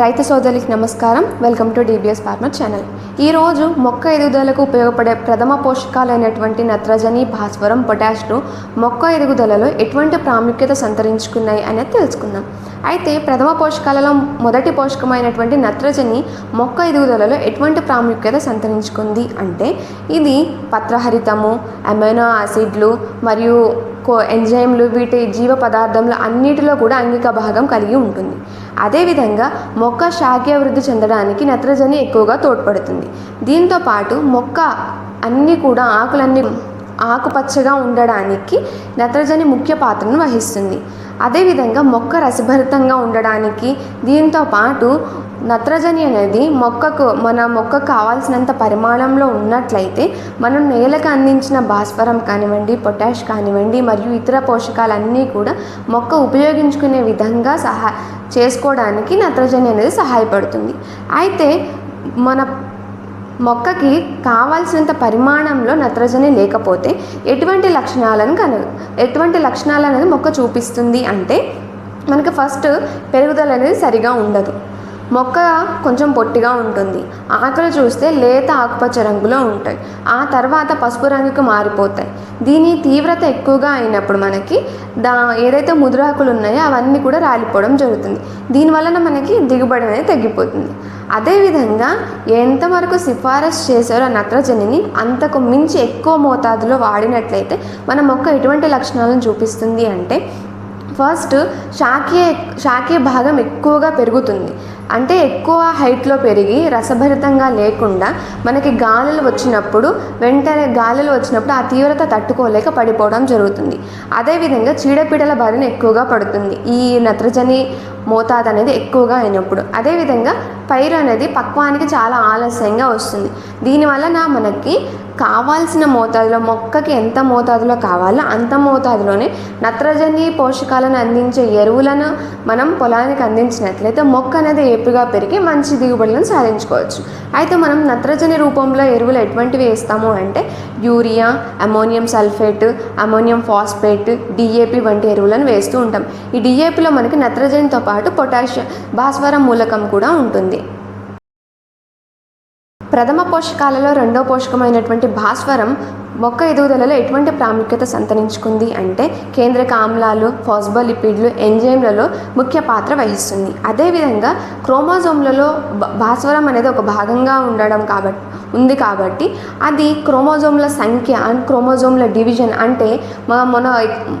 రైతు సోదరులకి నమస్కారం. Welcome to DBS farmer channel ఈరోజు మొక్క ఎదుగుదలకు ఉపయోగపడే ప్రథమ పోషకాలైనటువంటి నత్రజని భాస్వరం పొటాష్లు మొక్క ఎదుగుదలలో ఎటువంటి ప్రాముఖ్యత సంతరించుకున్నాయి అనేది తెలుసుకుందాం. అయితే ప్రథమ పోషకాలలో మొదటి పోషకమైనటువంటి నత్రజని మొక్క ఎదుగుదలలో ఎటువంటి ప్రాముఖ్యత సంతరించుకుంది అంటే ఇది పత్రహరితము అమైనో యాసిడ్లు మరియు కో ఎంజైమ్లు వీటి జీవ పదార్థంలో అన్నిటిలో కూడా అంగిక భాగం కలిగి ఉంటుంది. అదేవిధంగా మొక్క శాఖీయ చెందడానికి నత్రజని ఎక్కువగా తోడ్పడుతుంది. దీంతో పాటు మొక్క అన్నీ కూడా ఆకులన్నీ ఆకుపచ్చగా ఉండడానికి నత్రజని ముఖ్య పాత్రను వహిస్తుంది. అదేవిధంగా మొక్క రసభరితంగా ఉండడానికి దీంతో పాటు నత్రజని అనేది మొక్కకు మన మొక్కకు కావాల్సినంత పరిమాణంలో ఉన్నట్లయితే మనం నేలకు అందించిన భాస్వరం కానివ్వండి పొటాష్ కానివ్వండి మరియు ఇతర పోషకాలన్నీ కూడా మొక్క ఉపయోగించుకునే విధంగా సహా చేసుకోవడానికి నత్రజని అనేది సహాయపడుతుంది. అయితే మన మొక్కకి కావాల్సినంత పరిమాణంలో నత్రజని లేకపోతే ఎటువంటి లక్షణాలను కను ఎటువంటి లక్షణాలు అనేది మొక్క చూపిస్తుంది అంటే మనకు ఫస్ట్ పెరుగుదల అనేది సరిగా ఉండదు. మొక్క కొంచెం పొట్టిగా ఉంటుంది. ఆకులు చూస్తే లేత ఆకుపచ్చ రంగులో ఉంటాయి. ఆ తర్వాత పసుపు రంగుకి మారిపోతాయి. దీని తీవ్రత ఎక్కువగా అయినప్పుడు మనకి దా ఏదైతే ముదురాకులు ఉన్నాయో అవన్నీ కూడా రాలిపోవడం జరుగుతుంది. దీనివలన మనకి దిగుబడి అనేది తగ్గిపోతుంది. అదేవిధంగా ఎంతవరకు సిఫారసు చేశారో నత్రజనిని అంతకు మించి ఎక్కువ మోతాదులో వాడినట్లయితే మన మొక్క ఎటువంటి లక్షణాలను చూపిస్తుంది అంటే ఫస్ట్ శాఖీయ శాఖీయ భాగం ఎక్కువగా పెరుగుతుంది. అంటే ఎక్కువ హైట్లో పెరిగి రసభరితంగా లేకుండా మనకి గాలులు వచ్చినప్పుడు వెంటనే గాలులు వచ్చినప్పుడు ఆ తీవ్రత తట్టుకోలేక పడిపోవడం జరుగుతుంది. అదేవిధంగా చీడపీడల బారిన ఎక్కువగా పడుతుంది. ఈ నత్రజని మోతాదు అనేది ఎక్కువగా అయినప్పుడు. అదేవిధంగా పైరు అనేది పక్వానికి చాలా ఆలస్యంగా వస్తుంది. దీనివలన మనకి కావాల్సిన మోతాదులో మొక్కకి ఎంత మోతాదులో కావాలో అంత మోతాదులోనే నత్రజని పోషకాలను అందించే ఎరువులను మనం పొలానికి అందించినట్లయితే మొక్క అనేది ఏపుగా పెరిగి మంచి దిగుబడులను సాధించుకోవచ్చు. అయితే మనం నత్రజని రూపంలో ఎరువులు ఎటువంటివి వేస్తాము అంటే urea ammonium sulphate ammonium phosphate DAP వంటి ఎరువులను వేస్తూ ఉంటాం. ఈ డిఏపిలో మనకి నత్రజనితో పాటు పొటాషియం భాస్వరం మూలకం కూడా ఉంటుంది. ప్రథమ పోషకాలలో రెండో పోషకమైనటువంటి భాస్వరం మొక్క ఎదుగుదలలో ఎటువంటి ప్రాముఖ్యత సంతరించుకుంది అంటే కేంద్రక ఆమ్లాలు ఫాస్బోలిపిడ్లు ఎంజైమ్లలో ముఖ్య పాత్ర వహిస్తుంది. అదేవిధంగా క్రోమోజోమ్లలో భా- భాస్వరం అనేది ఒక భాగంగా ఉండడం కాబట్టి ఉంది కాబట్టి అది క్రోమోజోమ్ల సంఖ్య అండ్ క్రోమోజోమ్ల డివిజన్ అంటే మన మన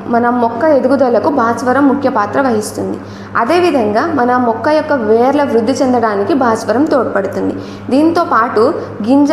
మన మొక్క ఎదుగుదలకు భాస్వరం ముఖ్య పాత్ర వహిస్తుంది. అదేవిధంగా మన మొక్క యొక్క వేర్ల వృద్ధి చెందడానికి భాస్వరం తోడ్పడుతుంది. దీంతో పాటు గింజ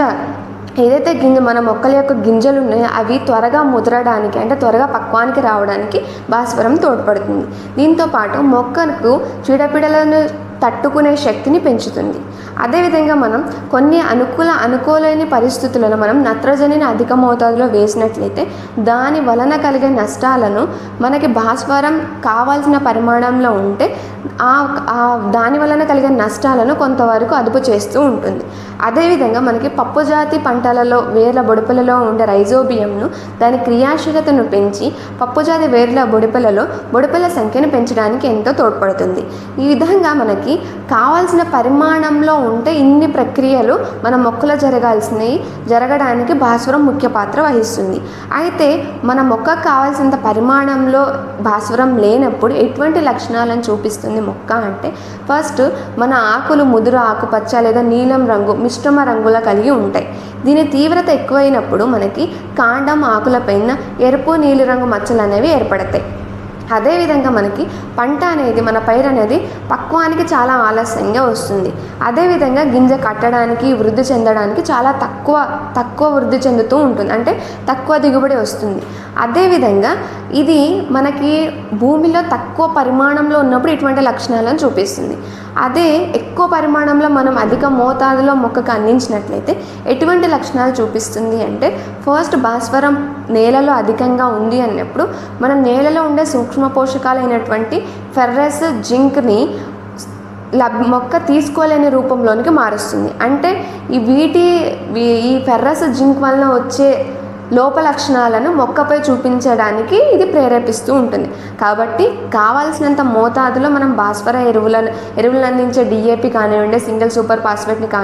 ఏదైతే గింజ మన మొక్కల యొక్క గింజలు ఉన్నాయో అవి త్వరగా ముదరడానికి అంటే త్వరగా పక్వానికి రావడానికి భాస్వరం తోడ్పడుతుంది. దీంతో పాటు మొక్కకు చీడపీడలను తట్టుకునే శక్తిని పెంచుతుంది. అదేవిధంగా మనం కొన్ని అనుకూల అనుకోలేని పరిస్థితులను మనం నత్రజనిని అధిక మోతాదులో వేసినట్లయితే దాని వలన కలిగే నష్టాలను మనకి భాస్వరం కావాల్సిన పరిమాణంలో ఉంటే ఆ దాని వలన కలిగే నష్టాలను కొంతవరకు అదుపు చేస్తూ ఉంటుంది. అదేవిధంగా మనకి పప్పు జాతి పంటలలో వేర్ల బొడుపులలో ఉండే రైజోబియంను దాని క్రియాశీలతను పెంచి పప్పుజాతి వేర్ల బొడుపులలో బొడుపుల సంఖ్యను పెంచడానికి ఎంతో తోడ్పడుతుంది. ఈ విధంగా మనకి కావాల్సిన పరిమాణంలో ఉంటే ఇన్ని ప్రక్రియలు మన మొక్కలో జరగాల్సినవి జరగడానికి భాస్వరం ముఖ్య పాత్ర వహిస్తుంది. అయితే మన మొక్కకు కావాల్సినంత పరిమాణంలో భాస్వరం లేనప్పుడు ఎటువంటి లక్షణాలను చూపిస్తుంది మొక్క అంటే ఫస్ట్ మన ఆకులు ముదురు ఆకుపచ్చ లేదా నీలం రంగు మిశ్రమ రంగుల కలిగి ఉంటాయి. దీని తీవ్రత ఎక్కువైనప్పుడు మనకి కాండం ఆకులపైన ఎరుపు నీలిరంగు మచ్చలు అనేవి ఏర్పడతాయి. అదేవిధంగా మనకి పంట అనేది మన పైరు అనేది పక్వానికి చాలా ఆలస్యంగా వస్తుంది. అదేవిధంగా గింజ కట్టడానికి వృద్ధి చెందడానికి చాలా తక్కువ తక్కువ వృద్ధి చెందుతూ ఉంటుంది. అంటే తక్కువ దిగుబడి వస్తుంది. అదేవిధంగా ఇది మనకి భూమిలో తక్కువ పరిమాణంలో ఉన్నప్పుడు ఇటువంటి లక్షణాలను చూపిస్తుంది. అదే ఎక్కువ పరిమాణంలో మనం అధిక మోతాదులో మొక్కకు అందించినట్లయితే ఎటువంటి లక్షణాలు చూపిస్తుంది అంటే ఫస్ట్ భాస్వరం నేలలో అధికంగా ఉంది అన్నప్పుడు మన నేలలో ఉండే సూక్ష్మ పోషకాలైనటువంటి ఫెర్రస్ జింక్ని లబ్ మొక్క తీసుకోలేని రూపంలోనికి మారుస్తుంది. అంటే ఈ వీటి ఈ ఫెర్రస్ జింక్ వలన వచ్చే లోప లక్షణాలను మొక్కపై చూపించడానికి ఇది ప్రేరేపిస్తూ ఉంటుంది. కాబట్టి కావాల్సినంత మోతాదులో మనం భాస్వర ఎరువులను ఎరువులను అందించే డిఏపి కానివ్వండి సింగిల్ సూపర్ ఫాస్ఫేట్ని కాని